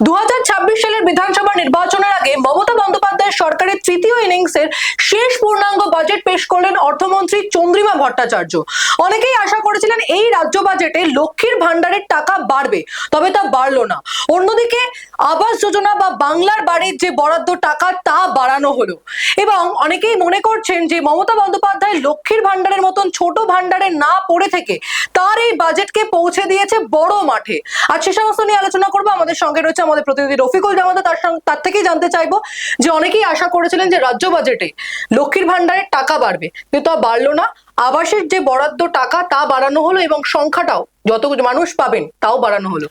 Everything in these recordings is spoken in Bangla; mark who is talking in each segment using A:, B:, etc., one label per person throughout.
A: দু হাজার ছাব্বিশ সালের বিধানসভা নির্বাচনের আগে মমতা বন্দ্যোপাধ্যায়ের সরকারের তৃতীয় ইনিংসের শেষ পূর্ণাঙ্গ বাজেট পেশ করলেন অর্থমন্ত্রী চন্দ্রিমা ভট্টাচার্য। অনেকেই আশা করেছিলেন এই রাজ্য বাজেটে লক্ষ্মীর ভান্ডারের টাকা বাড়বে, তবে তা বাড়লো না। অন্যদিকে আবাস যোজনা বা বাংলার বাড়ির যে বরাদ্দ টাকা, তা বাড়ানো হলো। এবং অনেকেই মনে করছেন যে মমতা বন্দ্যোপাধ্যায় লক্ষ্মীর ভান্ডারের মতন ছোট ভান্ডারে না পড়ে থেকে তার এই বাজেটকে পৌঁছে দিয়েছে বড় মাঠে। আর সে সমস্ত নিয়ে আলোচনা করব। আমাদের সঙ্গে রয়েছে আমাদের প্রতিনিধি রফিকুল জামাতা তার সঙ্গে তার থেকেই জানতে চাইব যে অনেকেই আশা করেছিলেন যে রাজ্য বাজেটে লক্ষ্মীর ভান্ডারের টাকা বাড়বে। কিন্তু তা বাড়লো না। আবাসের যে বরাদ্দ টাকা, তা বাড়ানো হলো এবং সংখ্যাটাও যত মানুষ পাবেন, তাও বাড়ানো হলো।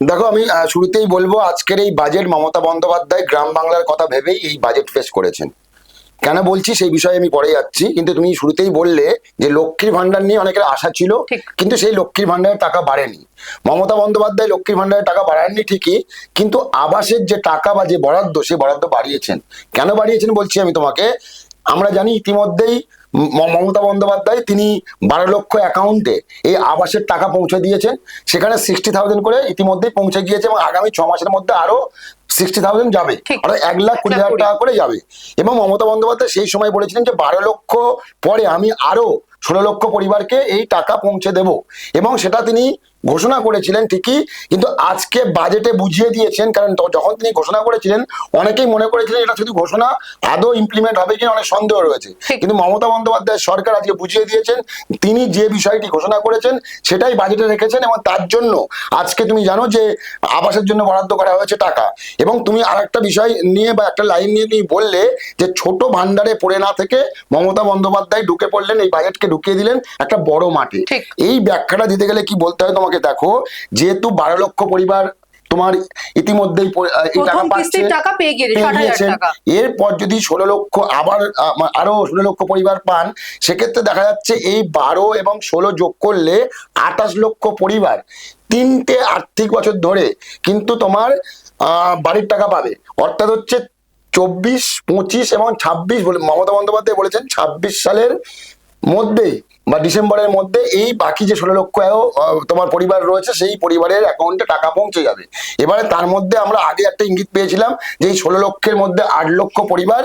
B: দেখো, আমি শুরুতেই বলব, আজকের এই বাজেট মমতা বন্দ্যোপাধ্যায় গ্রাম বাংলার কথা ভেবেই এই বাজেট পেশ করেছেন। কেন বলছি? সেই বিষয়ে আমি পরে যাচ্ছি। কিন্তু তুমি শুরুতেই বললে যে লক্ষ্মীর ভান্ডার নিয়ে অনেকের আশা ছিল কিন্তু সেই লক্ষ্মীর ভান্ডারের টাকা বাড়েনি। মমতা বন্দ্যোপাধ্যায় লক্ষ্মীর ভান্ডারের টাকা বাড়াননি ঠিকই কিন্তু আবাসের যে টাকা বা যে বরাদ্দ সে বরাদ্দ বাড়িয়েছেন। কেন বাড়িয়েছেন বলছি আমি তোমাকে? আমরা জানি ইতিমধ্যেই মমতা বন্দ্যোপাধ্যায় তিনি বারো লক্ষ অ্যাকাউন্টে এই আবাসের টাকা পৌঁছে দিয়েছেন। সেখানে সিক্সটি থাউজেন্ড করে ইতিমধ্যেই পৌঁছে গিয়েছে এবং আগামী ছ মাসের মধ্যে আরও সিক্সটি থাউজেন্ড যাবে। অর্থাৎ এক লাখ কুড়ি হাজার টাকা করে যাবে। এবং মমতা বন্দ্যোপাধ্যায় সেই সময় বলেছিলেন যে বারো লক্ষ পরে আমি আরও ষোলো লক্ষ পরিবারকে এই টাকা পৌঁছে দেব। এবং সেটা তিনি ঘোষণা করেছিলেন ঠিকই কিন্তু আজকে বাজেটে বুঝিয়ে দিয়েছেন কারণ যখন তিনি ঘোষণা করেছিলেন অনেকেই মনে করেছিলেন এটা শুধু ঘোষণা আদৌ ইমপ্লিমেন্ট হবে কিনা অনেক সন্দেহ রয়েছে। কিন্তু মমতা বন্দ্যোপাধ্যায় সরকার আজকে বুঝিয়ে দিয়েছেন তিনি যে বিষয়টি ঘোষণা করেছেন সেটাই বাজেটে রেখেছেন এবং তার জন্য আজকে তুমি জানো যে আবাসের জন্য বরাদ্দ করা হয়েছে টাকা। এবং তুমি আর একটা বিষয় নিয়ে বা একটা লাইন নিয়ে তুমি বললে যে ছোট ভান্ডারে পড়ে না থেকে মমতা বন্দ্যোপাধ্যায় ঢুকে পড়লেন এই বাজেটকে ঢুকিয়ে দিলেন একটা বড় মাঠে। এই ব্যাখ্যাটা দিতে গেলে কি বলতে হয় তোমাকে? দেখো যেহেতু বারো লক্ষ পরিবার তোমার ইতিমধ্যেই এই টাকা পাচ্ছে
A: টাকা পেয়ে গিয়েছে
B: পেয়ে
A: ষাট হাজার
B: গিয়েছেন। এরপর যদি ষোলো লক্ষ আবার আরও ষোলো লক্ষ পরিবার পান সেক্ষেত্রে দেখা যাচ্ছে এই বারো এবং ষোলো যোগ করলে আঠাশ লক্ষ পরিবার তিনটে আর্থিক বছর ধরে কিন্তু তোমার আহ, বাড়ির টাকা পাবে অর্থাৎ হচ্ছে চব্বিশ পঁচিশ এবং ছাব্বিশ বলে মমতা বন্দ্যোপাধ্যায় বলেছেন ছাব্বিশ সালের মধ্যেই বা ডিসেম্বরের মধ্যে এই বাকি যে ষোলো লক্ষ তোমার পরিবার রয়েছে সেই পরিবারের অ্যাকাউন্টে টাকা পৌঁছে যাবে। এবারে তার মধ্যে আমরা আগে একটা ইঙ্গিত পেয়েছিলাম যে এই ষোলো লক্ষের মধ্যে আট লক্ষ পরিবার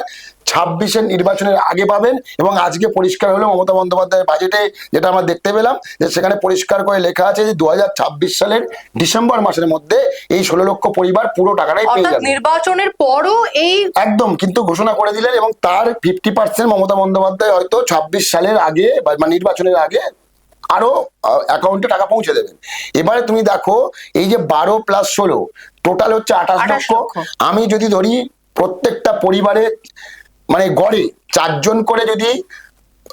B: ছাব্বিশের নির্বাচনের আগে পাবেন এবং আজকে পরিষ্কার হলো মমতা বন্দ্যোপাধ্যায়ের বাজেটে যেটা আমরা দেখতে পেলাম যে সেখানে পরিষ্কার করে লেখা আছে যে দু হাজার ছাব্বিশ সালের ডিসেম্বর মাসের মধ্যে এই ষোলো লক্ষ পরিবার পুরো টাকাটাই পেয়ে যাবে।
A: নির্বাচনের পরও এই
B: একদম কিন্তু ঘোষণা করে দিলেন এবং তার ফিফটি পার্সেন্ট মমতা বন্দ্যোপাধ্যায় হয়তো ছাব্বিশ সালের আগে বা বা নির্বাচনের আগে আরও অ্যাকাউন্টে টাকা পৌঁছে দেবেন। এবারে তুমি দেখো এই যে বারো প্লাস ষোলো টোটাল হচ্ছে আঠাশ
A: 28
B: লক্ষ।
A: লক্ষ।
B: আমি যদি ধরি প্রত্যেকটা পরিবারে মানে গড়ে চারজন করে যদি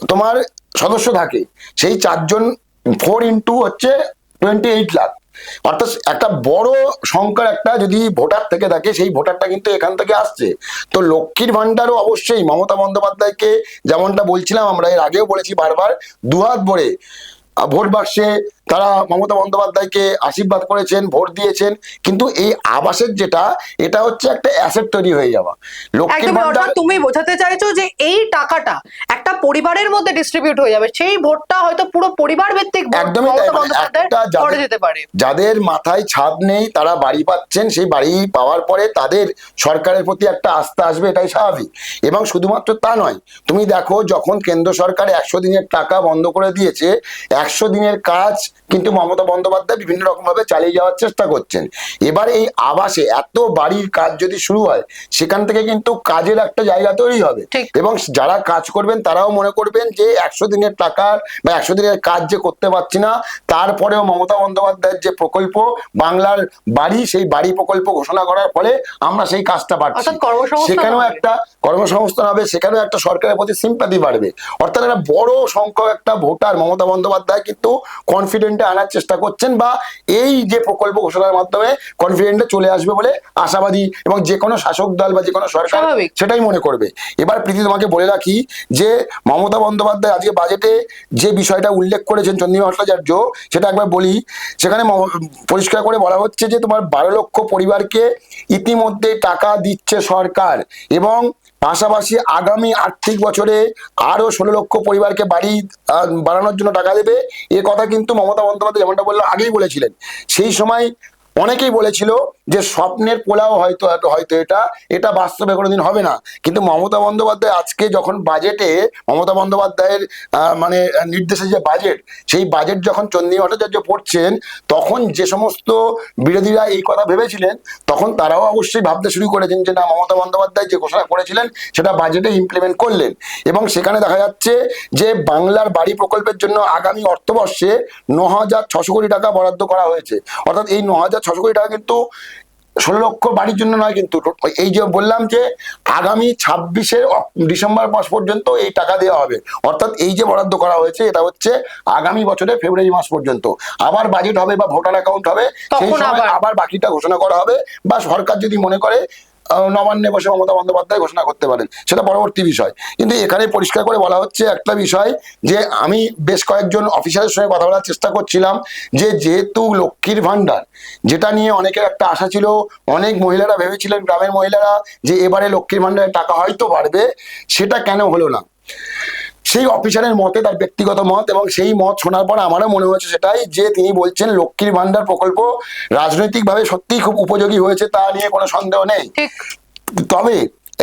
B: তোমার সদস্য থাকে সেই চারজন ফোর ইন্টু হচ্ছে টোয়েন্টি এইট লাখ অর্থাৎ একটা বড় সংখ্যার একটা যদি ভোটার থেকে থাকে, সেই ভোটারটা কিন্তু এখান থেকে আসছে। তো লক্ষ্মীর ভান্ডারও অবশ্যই মমতা বন্দ্যোপাধ্যায়কে যেমনটা বলছিলাম, আমরা এর আগেও বলেছি বারবার, দুহাত ভরে ভোট বাক্সে তারা মমতা বন্দ্যোপাধ্যায়কে আশীর্বাদ করেছেন ভোট দিয়েছেন কিন্তু এই আবাসের যেটা এটা হচ্ছে একটা অ্যাসেট তৈরি হয়ে যাওয়া। লক্ষ্মীর ভান্ডার
A: তুমি বোঝাতে চাইছো যে এই টাকাটা একটা পরিবারের মধ্যে ডিস্ট্রিবিউট হয়ে যাবে সেই ভোটটা হয়তো পুরো পরিবার ভিত্তিক
B: একদমই মানে
A: যেতে পারে।
B: যাদের মাথায় ছাদ নেই তারা বাড়ি পাচ্ছেন সেই বাড়ি পাওয়ার পরে তাদের সরকারের প্রতি একটা আস্থা আসবে এটাই স্বাভাবিক। এবং শুধুমাত্র তা নয় তুমি দেখো যখন কেন্দ্র সরকার একশো দিনের টাকা বন্ধ করে দিয়েছে একশো দিনের কাজ কিন্তু মমতা বন্দ্যোপাধ্যায় বিভিন্ন রকম ভাবে চালিয়ে যাওয়ার চেষ্টা করছেন। এবার এই আবাসে এত বাড়ির কাজ যদি শুরু হয় সেখান থেকে কিন্তু কাজের একটা জায়গা তৈরি হবে। এবং যারা কাজ করবেন তারাও মনে করবেন যে একশো দিনের টাকার বা একশো দিনের কাজ যে করতে পারছি না তারপরেও মমতা বন্দ্যোপাধ্যায়ের যে প্রকল্প বাংলার বাড়ি সেই বাড়ি প্রকল্প ঘোষণা করার ফলে আমরা সেই কাজটা পাচ্ছি সেখানেও একটা কর্মসংস্থান হবে সেখানেও একটা সরকারের প্রতি সিম্পাতি বাড়বে। অর্থাৎ একটা বড় সংখ্যক একটা ভোটার মমতা বন্দ্যোপাধ্যায় কিন্তু কনফিডেন্টে আনার চেষ্টা করছেন বা এই যে প্রকল্প ঘোষণার মাধ্যমে কনফিডেন্টে চলে আসবে বলে আশাবাদী এবং যে কোনো শাসক দল বা যে কোনো সরকার। সেটাই মনে করবে এবার প্রীতি তোমাকে বলে রাখি যে মমতা বন্দ্যোপাধ্যায় আজকে বাজেটে যে বিষয়টা উল্লেখ করেছেন চন্দ্রিমা ভট্টাচার্য সেটা একবার বলি সেখানে পরিষ্কার করে বলা হচ্ছে যে তোমার বারো লক্ষ পরিবারকে ইতিমধ্যে টাকা দিচ্ছে সরকার এবং পাশাপাশি আগামী আর্থিক বছরে আরও ষোলো লক্ষ পরিবারকে বাড়ি বাড়ানোর জন্য টাকা দেবে। এ কথা কিন্তু মমতা বন্দ্যোপাধ্যায় যেমনটা বলল, আগেই বলেছিলেন। সেই সময় অনেকেই বলেছিল যে স্বপ্নের পোলাও হয়তো হয়তো এটা এটা বাস্তবে কোনোদিন হবে না। কিন্তু মমতা বন্দ্যোপাধ্যায় আজকে যখন বাজেটে মমতা বন্দ্যোপাধ্যায়ের মানে নির্দেশে যে বাজেট সেই বাজেট যখন চন্দ্রী ভট্টাচার্য পড়ছেন, তখন যে সমস্ত বিরোধীরা এই কথা ভেবেছিলেন, তখন তারাও অবশ্যই ভাবতে শুরু করেছেন যে না, মমতা বন্দ্যোপাধ্যায় যে ঘোষণা করেছিলেন, সেটা বাজেটে ইমপ্লিমেন্ট করলেন। এবং সেখানে দেখা যাচ্ছে যে বাংলার বাড়ি প্রকল্পের জন্য আগামী অর্থবর্ষে ন হাজার ছশো কোটি টাকা বরাদ্দ করা হয়েছে। অর্থাৎ এই ন হাজার ছশো কোটি টাকা কিন্তু ষোলো লক্ষ বাড়ির জন্য নয় কিন্তু এই যে বললাম যে আগামী ছাব্বিশে ডিসেম্বর মাস পর্যন্ত এই টাকা দেওয়া হবে। অর্থাৎ এই যে বরাদ্দ করা হয়েছে এটা হচ্ছে আগামী বছরের ফেব্রুয়ারি মাস পর্যন্ত। আবার বাজেট হবে বা ভোটার অ্যাকাউন্ট হবে সেই সময়
A: আবার-
B: বাকিটা ঘোষণা করা হবে। বা সরকার যদি মনে করে নবান্নে বসে মমতা বন্দ্যোপাধ্যায় ঘোষণা করতে পারেন। সেটা পরবর্তী বিষয়। কিন্তু এখানে পরিষ্কার করে বলা হচ্ছে একটা বিষয় যে আমি বেশ কয়েকজন অফিসারের সঙ্গে কথা বলার চেষ্টা করছিলাম যে যেহেতু লক্ষ্মীর ভাণ্ডার, যেটা নিয়ে অনেকের একটা আশা ছিল, অনেক মহিলারা ভেবেছিলেন, গ্রামের মহিলারা, যে এবারে লক্ষ্মীর ভাণ্ডারের টাকা হয়তো বাড়বে, সেটা কেন হলো না? সেই অফিসারের মতে তার ব্যক্তিগত মত এবং সেই মত শোনার পর আমারও মনে হয়েছে সেটাই যে তিনি বলছেন লক্ষ্মীর ভান্ডার প্রকল্প রাজনৈতিকভাবে সত্যিই খুব উপযোগী হয়েছে তা নিয়ে কোনো সন্দেহ নেই। তবে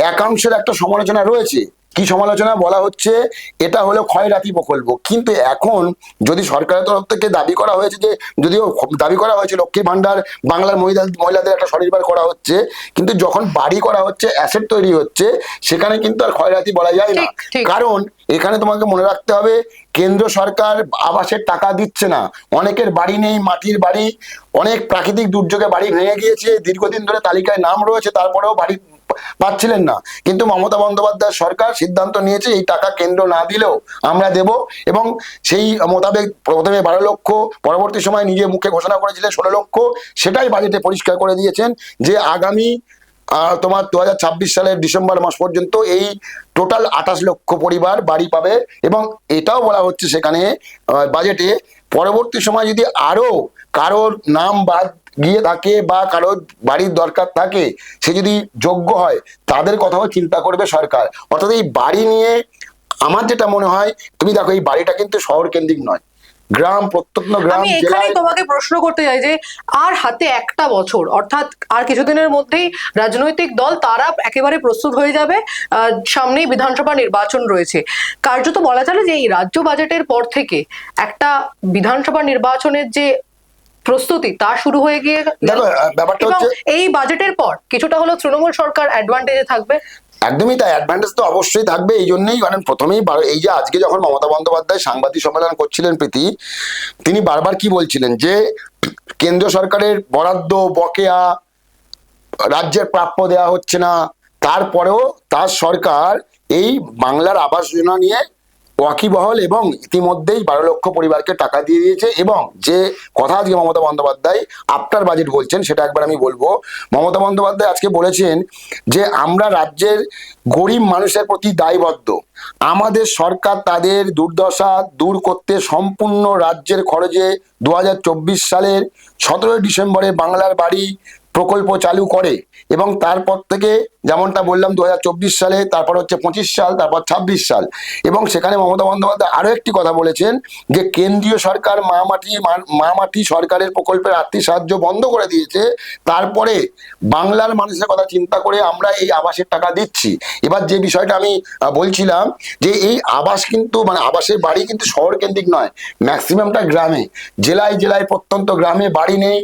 B: একাংশের একটা সমালোচনা রয়েছে কি সমালোচনা বলা হচ্ছে এটা হলো ক্ষয়রাতি প্রকল্প। কিন্তু এখন যদি সরকারের তরফ থেকে দাবি করা হয়েছে যে যদিও দাবি করা হয়েছে লক্ষ্মী ভান্ডার বাংলার মহিলা মহিলাদের একটা স্বনির্ভর করা হচ্ছে কিন্তু যখন বাড়ি করা হচ্ছে অ্যাসেট তৈরি হচ্ছে সেখানে কিন্তু আর ক্ষয়রাতি বলা যায় না। কারণ এখানে তোমাকে মনে রাখতে হবে কেন্দ্র সরকার আবাসের টাকা দিচ্ছে না। অনেকের বাড়ি নেই মাটির বাড়ি অনেক প্রাকৃতিক দুর্যোগে বাড়ি ভেঙে গিয়েছে দীর্ঘদিন ধরে তালিকায় নাম রয়েছে তারপরেও বাড়ি পাচ্ছিলেন না। কিন্তু মমতা বন্দ্যোপাধ্যায় সরকার সিদ্ধান্ত নিয়েছে, এই টাকা কেন্দ্র না দিলেও আমরা দেব এবং সেই মোতাবেক প্রথমে বারো লক্ষ, পরবর্তী সময় নিজে মুখে ঘোষণা করেছিলেন ষোলো লক্ষ, সেটাই বাজেটে পরিষ্কার করে দিয়েছেন যে আগামী তোমার দু হাজার ছাব্বিশ সালের ডিসেম্বর মাস পর্যন্ত এই টোটাল আঠাশ লক্ষ পরিবার বাড়ি পাবে এবং এটাও বলা হচ্ছে সেখানে বাজেটে পরবর্তী সময় যদি আরও কারোর নাম বাদ গিয়ে থাকে বা কারোর বাড়ির দরকার থাকে সে যদি যোগ্য হয় তাদের কথাও চিন্তা করবে সরকার। অর্থাৎ এই বাড়ি নিয়ে আমার যেটা মনে হয় তুমি দেখো এই বাড়িটা কিন্তু শহর কেন্দ্রিক নয়। গ্রাম প্রত্যন্ত গ্রাম
A: আমি এখানে তোমাকে প্রশ্ন করতে চাই যে আর হাতে একটা বছর অর্থাৎ আর কিছুদিনের মধ্যেই রাজনৈতিক দল তারা একেবারে প্রস্তুত হয়ে যাবে আহ, সামনেই বিধানসভা নির্বাচন রয়েছে। কার্যত বলা চলে যে এই রাজ্য বাজেটের পর থেকে একটা বিধানসভা নির্বাচনের যে প্রস্তুতি তা শুরু হয়ে গিয়ে
B: ব্যাপারটা হচ্ছে
A: এই বাজেটের পর কিছুটা হলো তৃণমূল সরকার অ্যাডভান্টেজে থাকবে।
B: একদমই তাই অ্যাডভান্টেজ তো অবশ্যই থাকবে এই জন্যই কারণ প্রথমেই এই যে আজকে যখন মমতা বন্দ্যোপাধ্যায় সাংবাদিক সম্মেলন করছিলেন প্রীতি তিনি বারবার কি বলছিলেন যে কেন্দ্র সরকারের বরাদ্দ বকেয়া রাজ্যের প্রাপ্য দেওয়া হচ্ছে না তারপরেও তার সরকার এই বাংলার আবাস যোজনা নিয়ে ওয়াকিবহল এবং ইতিমধ্যেই বারো লক্ষ পরিবারকে টাকা দিয়ে দিয়েছে এবং যে কথা আজকে মমতা বন্দ্যোপাধ্যায় আফটার বাজেট বলছেন, সেটা একবার আমি বলব। মমতা বন্দ্যোপাধ্যায় আজকে বলেছেন যে, আমরা রাজ্যের গরিব মানুষের প্রতি দায়বদ্ধ। আমাদের সরকার তাদের দুর্দশা দূর করতে সম্পূর্ণ রাজ্যের খরচে দু হাজার চব্বিশ সালের সতেরোই ডিসেম্বরে বাংলার বাড়ি প্রকল্প চালু করে এবং তারপর থেকে যেমনটা বললাম দু হাজার চব্বিশ সালে, তারপর হচ্ছে পঁচিশ সাল, তারপর ছাব্বিশ সাল। এবং সেখানে মমতা বন্দ্যোপাধ্যায় আরও একটি কথা বলেছেন যে, কেন্দ্রীয় সরকার মা মাটি মা মাটি সরকারের প্রকল্পের আর্থিক সাহায্য বন্ধ করে দিয়েছে। তারপরে বাংলার মানুষের কথা চিন্তা করে আমরা এই আবাসের টাকা দিচ্ছি। এবার যে বিষয়টা আমি বলছিলাম যে, এই আবাস কিন্তু মানে আবাসের বাড়ি কিন্তু শহর কেন্দ্রিক নয়, ম্যাক্সিমামটা গ্রামে। জেলায় জেলায় প্রত্যন্ত গ্রামে বাড়ি নেই।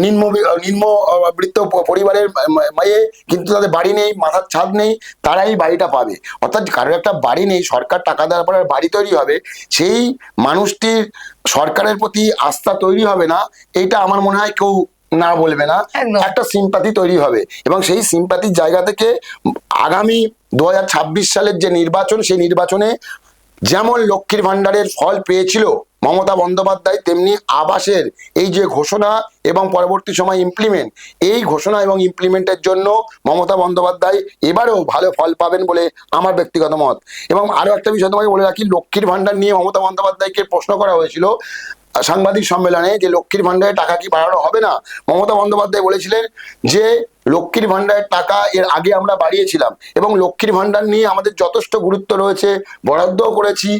B: নিম্ন নিম্ন বৃত্ত পরিবারের মায়ে কিন্তু তাদের বাড়ি নেই মাথার ছাদ নেই তারাই বাড়িটা পাবে। অর্থাৎ কারোর একটা বাড়ি নেই সরকার টাকা দেওয়ার পরে বাড়ি তৈরি হবে সেই মানুষটির সরকারের প্রতি আস্থা তৈরি হবে না এইটা আমার মনে হয় কেউ না বলবে না। একটা সিম্পাথি তৈরি হবে এবং সেই সিম্পাথির জায়গা থেকে আগামী দু হাজার ছাব্বিশ সালের যে নির্বাচন সেই নির্বাচনে যেমন লক্ষ্মীর ভান্ডারের ফল পেয়েছিল মমতা বন্দ্যোপাধ্যায় তেমনি আবাসের এই যে ঘোষণা এবং পরবর্তী সময় ইমপ্লিমেন্ট এই ঘোষণা এবং ইমপ্লিমেন্টের জন্য মমতা বন্দ্যোপাধ্যায় এবারেও ভালো ফল পাবেন বলে আমার ব্যক্তিগত মত। এবং আরও একটা বিষয় তোমাকে বলে রাখি, লক্ষ্মীর ভান্ডার নিয়ে মমতা বন্দ্যোপাধ্যায়কে প্রশ্ন করা হয়েছিল সাংবাদিক সম্মেলনে যে লক্ষ্মীর ভান্ডারের টাকা কি বাড়ানো হবে না? মমতা বন্দ্যোপাধ্যায় বলেছিলেন যে লক্ষ্মীর ভান্ডারের টাকা এর আগে আমরা বাড়িয়েছিলাম এবং লক্ষ্মীর ভান্ডার নিয়ে আমাদের যথেষ্ট গুরুত্ব রয়েছে বরাদ্দও করেছি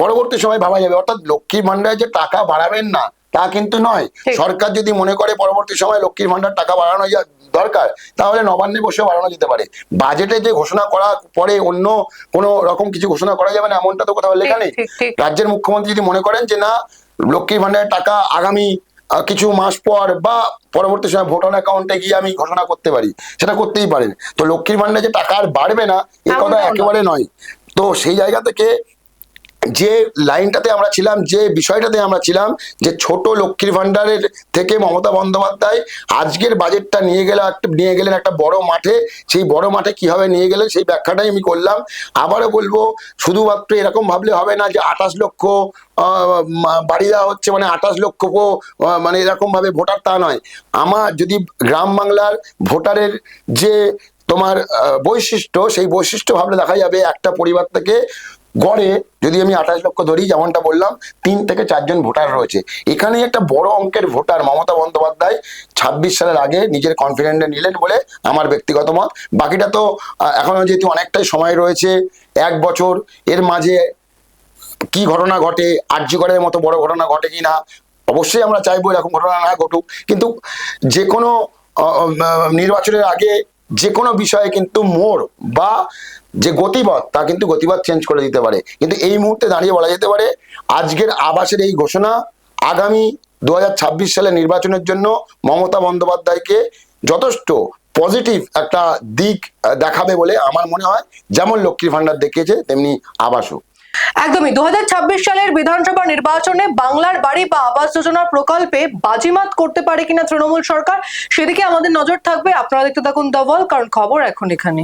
B: পরবর্তী সময় ভাবা যাবে। অর্থাৎ লক্ষ্মীর ভান্ডারে যে টাকা বাড়াবেন না তা কিন্তু নয়। সরকার যদি মনে করে পরবর্তী সময় লক্ষ্মীর ভান্ডার টাকা বাড়ানো দরকার তাহলে নবান্নে বসে বাড়ানো যেতে পারে। বাজেটে যে ঘোষণা করা পরে অন্য কোনো রকম কিছু ঘোষণা করা যাবে না এমনটা তো কোথাও লেখা নেই। রাজ্যের মুখ্যমন্ত্রী যদি মনে করেন যে না লক্ষ্মীর ভান্ডারের টাকা আগামী কিছু মাস পর বা পরবর্তী সময় ভোটার অ্যাকাউন্টে গিয়ে আমি ঘোষণা করতে পারি। সেটা করতেই পারেন। তো লক্ষ্মীর ভান্ডারে যে টাকা আর বাড়বে না এ কথা একেবারে নয়। তো সেই জায়গা থেকে যে লাইনটাতে আমরা ছিলাম, যে বিষয়টাতে আমরা ছিলাম, যে ছোট লক্ষ্মীর ভান্ডারের থেকে মমতা বন্দ্যোপাধ্যায় আজকের বাজেটটা নিয়ে গেলে একটা, নিয়ে গেলেন একটা বড় মাঠে, সেই বড় মাঠে কীভাবে নিয়ে গেলেন সেই ব্যাখ্যাটাই আমি করলাম। আবারও বলব, শুধুমাত্র এরকম ভাবলে হবে না যে আঠাশ লক্ষ বাড়ি দেওয়া হচ্ছে মানে আঠাশ লক্ষ মানে এরকম ভাবে ভোটার তা নয়। আমার যদি গ্রাম বাংলার ভোটারের যে তোমার বৈশিষ্ট্য, সেই বৈশিষ্ট্য ভাবলে দেখা যাবে একটা পরিবার থেকে গড়ে যদি আমি আঠাশ লক্ষ ধরি, যেমনটা বললাম, তিন থেকে চারজন ভোটার রয়েছে। এখানে একটা বড় অঙ্কের ভোটার মমতা বন্দ্যোপাধ্যায় ছাব্বিশ সালের আগে নিজের কনফিডেন্টে নিলেন বলে আমার ব্যক্তিগত মত। বাকিটা তো এখনও যেহেতু অনেকটাই সময় রয়েছে, এক বছর, এর মাঝে কি ঘটনা ঘটে আর্যগড়ের মতো বড় ঘটনা ঘটে কিনা, অবশ্যই আমরা চাইব এরকম ঘটনা না ঘটুক। কিন্তু যে কোনো নির্বাচনের আগে যে কোনো বিষয়ে কিন্তু মোড় বা যে গতিপথ, তা কিন্তু গতিপথ চেঞ্জ করে দিতে পারে। কিন্তু এই মুহূর্তে দাঁড়িয়ে বলা যেতে পারে, আজকের আবাসের এই ঘোষণা আগামী দুহাজার ছাব্বিশ সালে নির্বাচনের জন্য মমতা বন্দ্যোপাধ্যায়কে যথেষ্ট পজিটিভ একটা দিক দেখাবে বলে আমার মনে হয়। যেমন লক্ষ্মীর ভান্ডার দেখিয়েছে, তেমনি আবাসও।
A: একদমই দু হাজার ছাব্বিশ সালের বিধানসভা নির্বাচনে বাংলার বাড়ি বা আবাস যোজনার প্রকল্পে বাজিমাত করতে পারে কিনা তৃণমূল সরকার, সেদিকে আমাদের নজর থাকবে। আপনারা দেখতে থাকুন ওয়াল, কারণ খবর এখন এখানে।